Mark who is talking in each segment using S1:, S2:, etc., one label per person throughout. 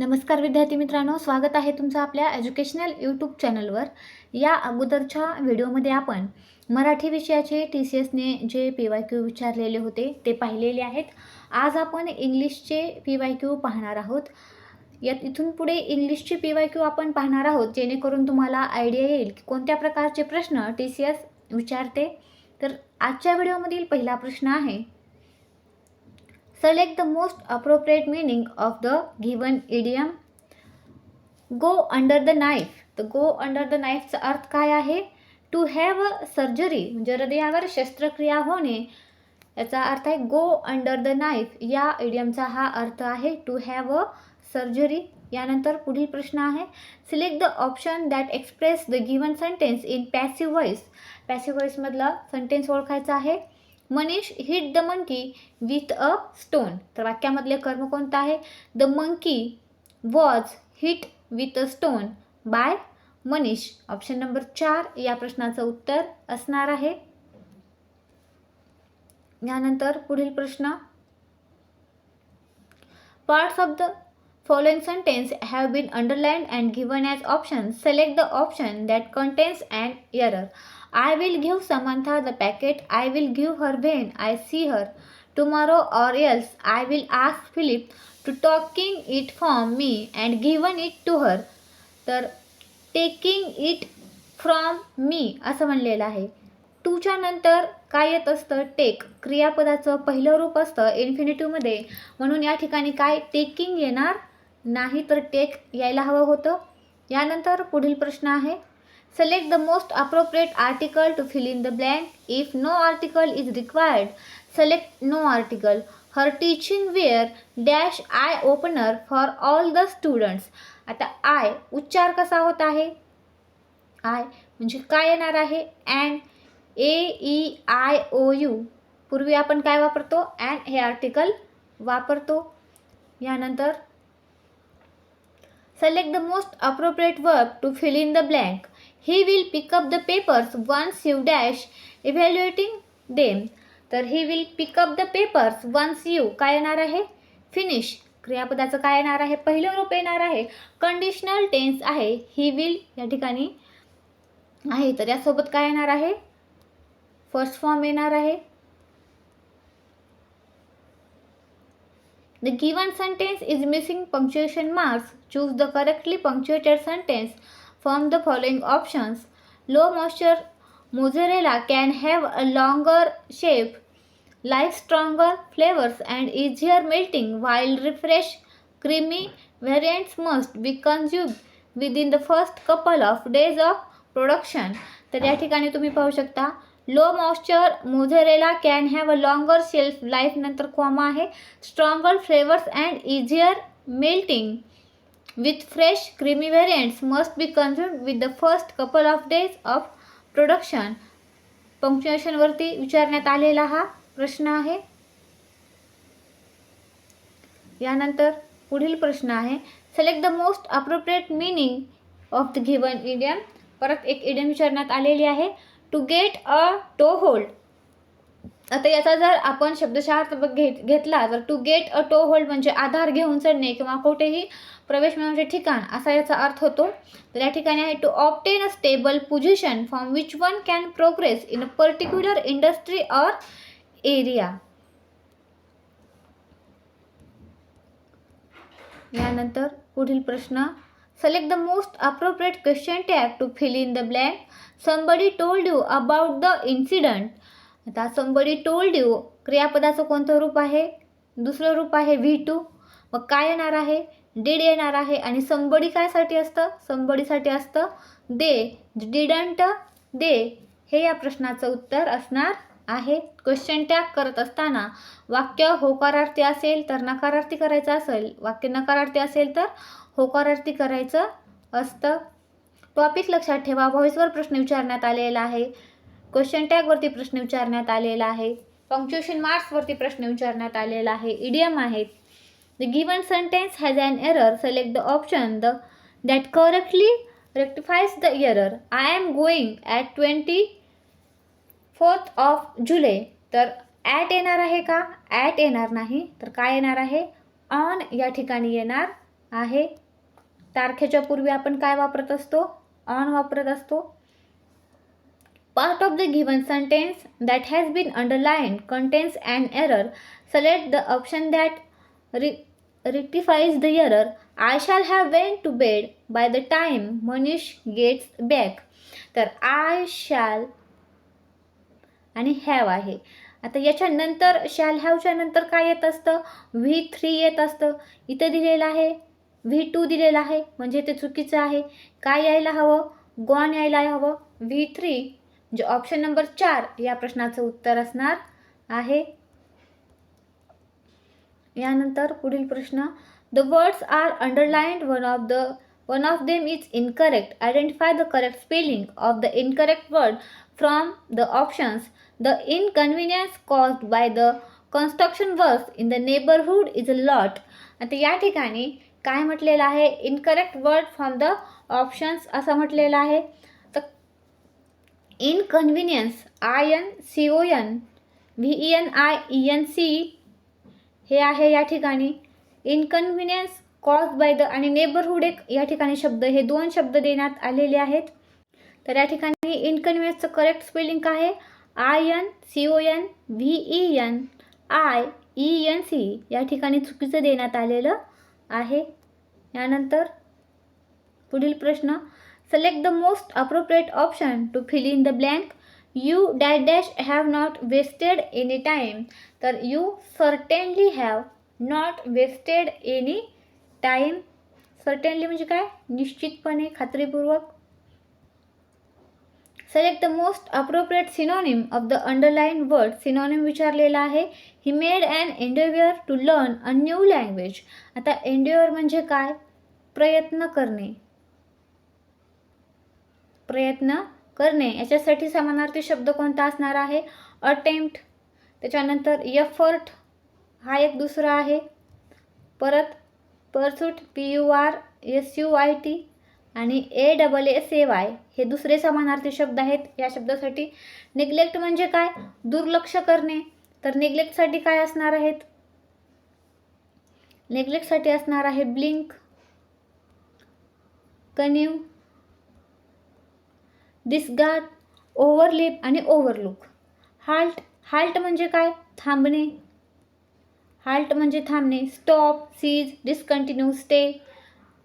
S1: नमस्कार विद्यार्थी मित्रांनो स्वागत आहे तुमचं आपल्या एज्युकेशनल यूट्यूब चॅनलवर या अगोदरच्या व्हिडिओमध्ये आपण मराठी विषयाचे टी सी एसने जे पी वाय क्यू विचारलेले होते ते पाहिलेले आहेत. आज आपण इंग्लिशचे पी वाय क्यू पाहणार आहोत. यात इथून पुढे इंग्लिशचे पी वाय क्यू आपण पाहणार आहोत जेणेकरून तुम्हाला आयडिया येईल की कोणत्या प्रकारचे प्रश्न टी सी एस विचारते. तर आजच्या व्हिडिओमधील पहिला प्रश्न आहे Select the most appropriate meaning of the given idiom. Go under the knife. तर go under the knife चा अर्थ काय आहे? टू हॅव अ सर्जरी म्हणजे हृदयावर शस्त्रक्रिया होणे याचा अर्थ आहे गो अंडर द नाईफ या इडियमचा हा अर्थ आहे टू हॅव अ सर्जरी यानंतर पुढील प्रश्न आहे. Select the option that express the given sentence in passive voice passive व्हॉइसमधला sentence ओळखायचा आहे. Manish hit the monkey with a stone. तर वाक्यामधले कर्म कोणतं आहे? The monkey was hit with a stone by Manish. Option number चार या प्रश्नाचं उत्तर असणार आहे. यानंतर पुढील प्रश्न. Parts of the following sentence have been underline and given as option. Select the option that contains and error. I will give Samantha the packet I will give her when I see her tomorrow or else I will ask Philip to talking it from me and given it to her तर taking it from मी असं म्हणलेलं आहे. टूच्या नंतर काय येत असतं? Take क्रियापदाचं पहिलं रूप असतं इन्फिनिटीमध्ये म्हणून या ठिकाणी काय टेकिंग येणार? नाही तर टेक यायला हवं होतं. यानंतर पुढील प्रश्न आहे. Select the most appropriate article to fill in the blank if no article is required, select no article her teaching were dash I opener for all the students आता आय उच्चार कसा होत आहे? आय म्हणजे काय येणार आहे? And A E I O U पूर्वी आपण काय वापरतो? अँड हे आर्टिकल वापरतो. यानंतर Select the most appropriate verb to fill in the blank. He will pick up the papers once you dash evaluating them तर he will pick up the papers once you काय येणार आहे? Finish क्रियापदाचं काय येणार आहे? पहिलं रूप येणार आहे. कंडिशनल टेन्स आहे. ही विल या ठिकाणी आहे. तर यासोबत काय येणार आहे? फर्स्ट फॉर्म येणार आहे. The given sentence is missing punctuation marks choose the correctly punctuated sentence from the following options. Low moisture mozzarella can have a longer shape, life stronger flavors, and easier melting, while refresh creamy variants must be consumed within the first couple of days of production. तर या ठिकाणी तुम्ही पाहू शकता low moisture mozzarella can have a longer shelf life नंतर comma आहे stronger flavours and easier melting with fresh creamy variants must be consume with the first couple of days of production पंक्च्युएशनवरती विचारण्यात आलेला हा प्रश्न आहे. यानंतर पुढील प्रश्न आहे. Select the most appropriate meaning of the given idiom परत एक इडियम विचारण्यात आलेली आहे. To get a toe hold आता याचा जर आपण शब्दशः घेत घेतला तर to get a toe hold म्हणजे आधार घेऊन चढणे किंवा कुठेही प्रवेश मिळवण्याचे ठिकाण असा याचा अर्थ होतो. तर या ठिकाणी आहे to obtain a stable position from which one can progress in a particular industry or area यानंतर पुढील प्रश्न. Select the most appropriate question tag to fill in the blank somebody told you about the incident आता somebody told you क्रियापदाचं कोणतं रूप आहे? दुसरं रूप आहे व्ही टू मग काय येणार आहे? डीड येणार आहे. आणि संबडी कायसाठी असतं? संबडीसाठी असतं दे डिडंट दे हे या प्रश्नाचं उत्तर असणार आहे. क्वेश्चन टॅग करत असताना वाक्य होकारार्थी असेल तर नकारार्थी करायचं असेल. वाक्य नकारार्थी असेल तर होकारार्थी करायचं असतं. टॉपिक लक्षात ठेवा. व्हॉइसवर प्रश्न विचारण्यात आलेला आहे. क्वेश्चन टॅगवरती प्रश्न विचारण्यात आलेला आहे. पंक्च्युएशन मार्क्सवरती प्रश्न विचारण्यात आलेला आहे. इडियम आहेत the given sentence has an error select the option the that correctly rectifies the error I am going at twenty fourth of July तर ॲट येणार आहे का? ॲट येणार नाही. तर काय येणार आहे? ऑन या ठिकाणी येणार आहे. तारखेच्या पूर्वी आपण काय वापरत असतो? ऑन वापरत असतो. Part of the given sentence that has been underline contains and error Select the option that re rectifies the error. I shall have went to bed by the time Manish gets back. तर I shall आणि have आहे. आता याच्यानंतर shall हॅवच्या नंतर काय येत असतं? V three येत असतं. इथं दिलेलं आहे. व्ही टू दिलेलं आहे. म्हणजे ते चुकीचं आहे. काय यायला हवं? गॉन यायला हवं. व्ही थ्री म्हणजे ऑप्शन नंबर चार या प्रश्नाचं उत्तर असणार आहे. यानंतर पुढील प्रश्न the words are underlined one of the one of them is incorrect identify the correct spelling of the incorrect word from the options the inconvenience caused by the construction works in the neighbourhood is a lot आता या ठिकाणी काय म्हटलेलं आहे? Incorrect word from the options असं म्हटलेलं आहे. Inconvenience I N C O N V E N I E N C हे आहे या ठिकाणी. इनकन्व्हिनियन्स कॉज बाय द आणि नेबरहूड एक या ठिकाणी शब्द हे दोन शब्द देण्यात आलेले आहेत. तर या ठिकाणी इनकन्व्हिनियन्सचं करेक्ट स्पेलिंग काय आहे? I N C O N V E N I E N C या ठिकाणी चुकीचं देण्यात आलेलं आहे. यानंतर पुढील प्रश्न select the most appropriate option to fill in the blank you dash dash have not wasted any time तर you certainly have not wasted any time certainly म्हणजे काय? निश्चितपणे खात्रीपूर्वक. Select the most appropriate synonym of the underline word synonym विचारलेला आहे. He made and endeavour to learn a new language आता endeavour म्हणजे काय? प्रयत्न करणे. प्रयत्न करणे. याच्यासाठी समानार्थी शब्द कोणता असणार आहे? अटेम्प्ट त्याच्यानंतर एफर्ट हा एक दुसरा आहे. परत pursuit P U R S U I T आणि A double S A Y हे दुसरे समानार्थी शब्द आहेत. या शब्दासाठी निग्लेक्ट म्हणजे काय? दुर्लक्ष करणे. तर निग्लेक्टसाठी काय असणार आहेत? नेग्लेक्टसाठी असणार आहे ब्लिंक कन्यू डिस्गार्ड ओव्हरलिप आणि ओव्हरलुक हाल्ट हाल्ट म्हणजे काय? थांबणे. हाल्ट म्हणजे थांबणे. Stop cease discontinue stay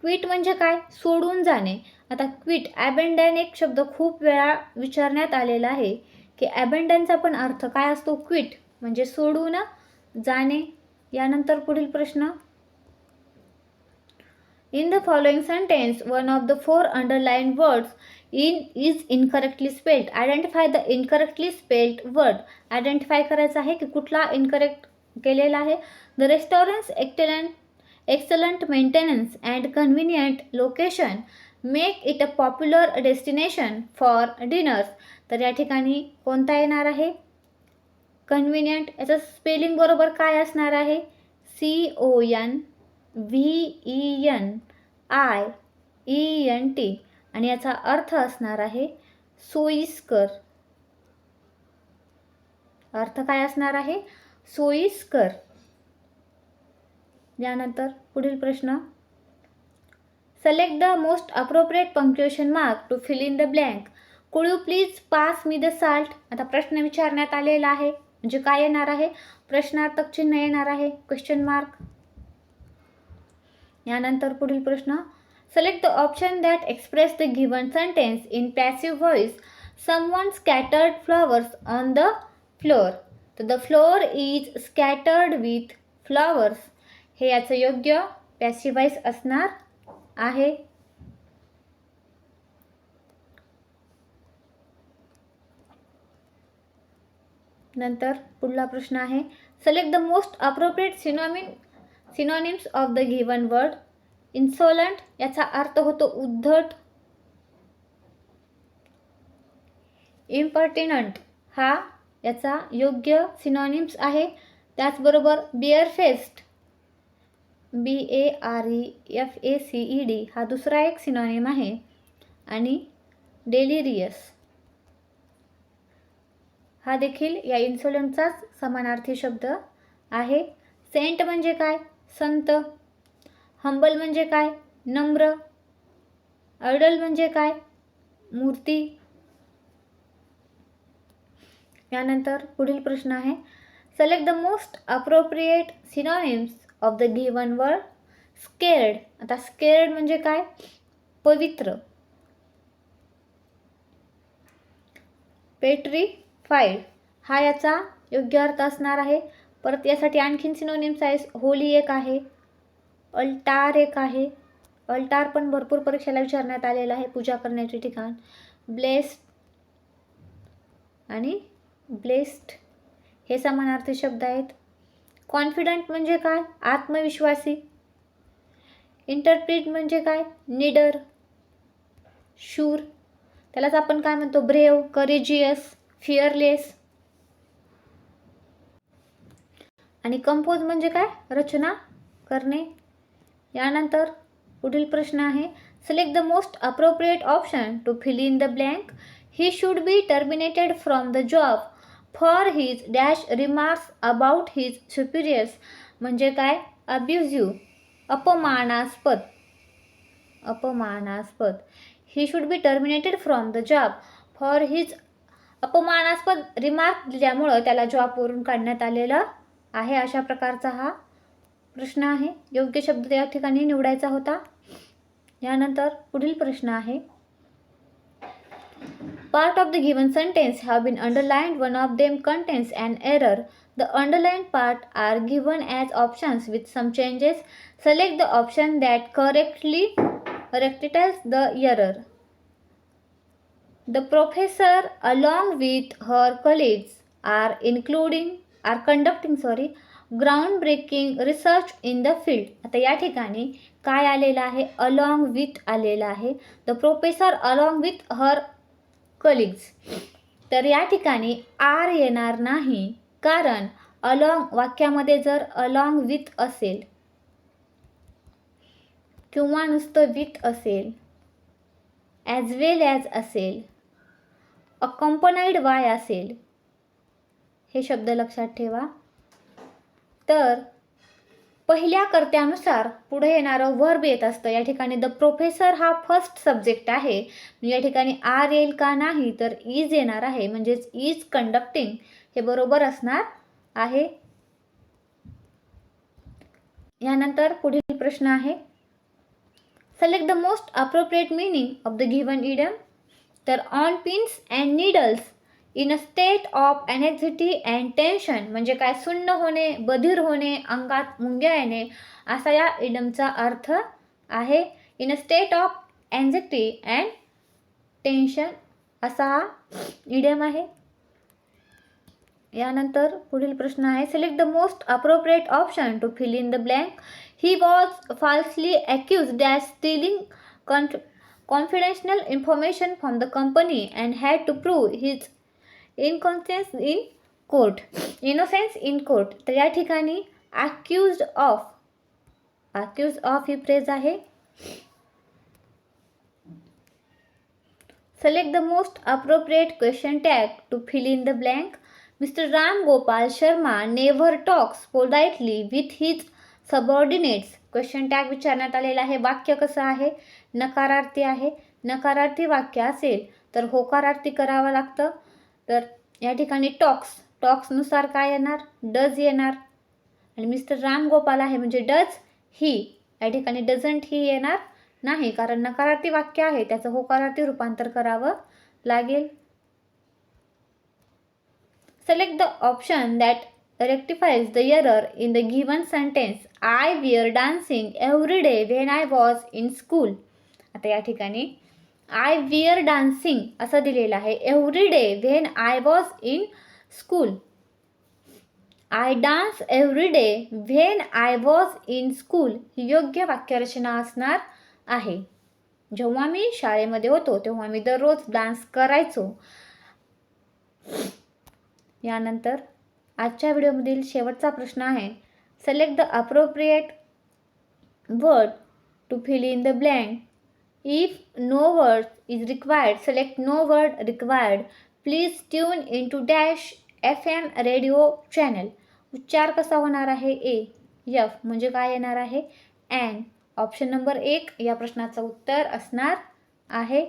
S1: quit म्हणजे काय? सोडून जाणे. आता क्विट ॲबेंडन एक शब्द खूप वेळा विचारण्यात आलेला आहे की ॲबेंडनचा पण अर्थ काय असतो? क्विट म्हणजे सोडून जाणे. यानंतर पुढील प्रश्न. In the following sentence one of the four underline words in is incorrectly spelled identify the incorrectly spelled word identify करायचं आहे की कुठला इनकरेक्ट केलेला आहे? The restaurants excellent excellent maintenance and convenient location make it a popular destination for diners तर या ठिकाणी कोणता येणार आहे? कन्व्हिनियंट याचं स्पेलिंग बरोबर काय असणार आहे? C O N V E N I E N T आणि याचा अर्थ असणार आहे सोयीस्कर. अर्थ काय असणार आहे? सोयीस्कर. यानंतर पुढील प्रश्न. Select the most appropriate punctuation mark to fill in the blank could you please pass me the salt आता प्रश्न विचारण्यात आलेला आहे. म्हणजे काय येणार आहे? प्रश्नार्थक चिन्ह येणार आहे. क्वेश्चन मार्क यानंतर पुढील प्रश्न. Select the option that express the given sentence in passive voice someone scattered flowers on the floor तर the floor is scattered with flowers हे याचं योग्य पॅसिवाईज असणार आहे. नंतर पुढला प्रश्न आहे. Select the most appropriate synonym synonyms of the given word insolent याचा अर्थ होतो उद्धट. इम्पर्टिनंट हा याचा योग्य सिनॉनिम्स आहे. त्याचबरोबर barefaced B A R E F A C E D हा दुसरा एक सिनॉनिम आहे. आणि डेलिरियस हा देखील या इन्सोलंटचाच समानार्थी शब्द आहे. सेंट म्हणजे काय? संत. हंबल म्हणजे काय? नम्र. अडल म्हणजे काय? मूर्ती. यानंतर पुढील प्रश्न आहे. Select the most appropriate synonyms of the given word scared आता स्केअर्ड म्हणजे काय? पवित्र. पेट्रीफाईड हा याचा योग्य अर्थ असणार आहे. परत यासाठी आणखीन सिनोनिम्स आहे होली एक आहे. अल्टार एक आहे. अल्टार पण भरपूर परीक्षेला विचारण्यात आलेला आहे. पूजा करण्याचे ठिकाण. ब्लेस्ड आणि ब्लेस्ड हे समानार्थी शब्द आहेत. कॉन्फिडंट म्हणजे काय? आत्मविश्वासी. इंटरप्रिट म्हणजे काय? निडर. शूर. त्यालाच आपण काय म्हणतो? Brave courageous fearless. आणि कंपोज म्हणजे काय? रचना करणे. यानंतर पुढील प्रश्न आहे. Select the most appropriate option to fill in the blank he should be terminated from the job for his dash remarks about his superiors म्हणजे काय? अब्युझिव्ह अपमानास्पद. अपमानास्पद. He should be terminated from the job for his अपमानास्पद remark दिल्यामुळं त्याला जॉबवरून काढण्यात आलेलं आहे अशा प्रकारचा हा प्रश्न आहे. योग्य शब्द या ठिकाणी निवडायचा होता. यानंतर पुढील प्रश्न आहे. Part of the given sentence have been underlined one of them contains and error the underlined part are given as options with some changes select the option that correctly rectifies the error. The professor, along with her colleagues, are including are conducting sorry ground breaking research in the field आता या ठिकाणी काय आलेलं आहे? Along with आलेलं आहे. The professor along with her colleagues तर या ठिकाणी आर येणार नाही कारण अलॉंग वाक्यामध्ये जर अलॉंग विथ असेल किंवा नुसतं विथ असेल ॲज वेल ॲज असेल अकंपनाईड वाय असेल हे शब्द लक्षात ठेवा. तर पहिल्या कर्त्यानुसार पुढे येणारं वर्ब येत असतं. या ठिकाणी द प्रोफेसर हा फर्स्ट सब्जेक्ट आहे. म्हणजे या ठिकाणी आर येईल का नाही तर इज येणार आहे. म्हणजेच इज कंडक्टिंग हे बरोबर असणार आहे. यानंतर पुढील प्रश्न आहे. Select the most appropriate meaning of the given idiom. तर on pins and needles in a state of anxiety and tension म्हणजे काय? सुन्न होणे बधीर होणे अंगात मुंग्या येणे असा या इडमचा अर्थ आहे. In a state of anxiety and tension असा हा इडियम आहे. यानंतर पुढील प्रश्न आहे. Select the most appropriate option to fill in the blank he was falsely accused stealing stealing confidential information from the company and had to prove his innocence in court innocence in court तर या ठिकाणी accuse of accuse of ही phrase आहे. Select the most appropriate question tag to fill in the blank mister Ram Gopal Sharma never talks politely with his subordinates question tag विचारण्यात आलेला आहे. वाक्य कसं आहे? नकारार्थी आहे. नकारार्थी वाक्य असेल तर होकारार्थी करावं लागतं. तर या ठिकाणी टॉक्स टॉक्सनुसार काय येणार? डज येणार. आणि मिस्टर राम गोपाल आहे म्हणजे डज ही या ठिकाणी डझंट ही येणार नाही कारण नकारार्थी वाक्य आहे त्याचं होकारार्थी रूपांतर करावं लागेल. Select the option that rectifies the error in the given sentence. I wear dancing every day when I was in school. आता या ठिकाणी आय वियर डान्सिंग असं दिलेलं आहे. Every day when I was in school I dance every day when I was in school ही योग्य वाक्यरचना असणार आहे. जेव्हा मी शाळेमध्ये होतो तेव्हा मी दररोज डान्स करायचो. यानंतर आजच्या व्हिडिओमधील शेवटचा प्रश्न आहे. Select the appropriate word to fill in the blank if no word is required select no word required please tune into dash dash F M radio channel उच्चार कसा होणार आहे? ए यफ म्हणजे काय येणार आहे? अँड ऑप्शन नंबर एक या प्रश्नाचं उत्तर असणार आहे.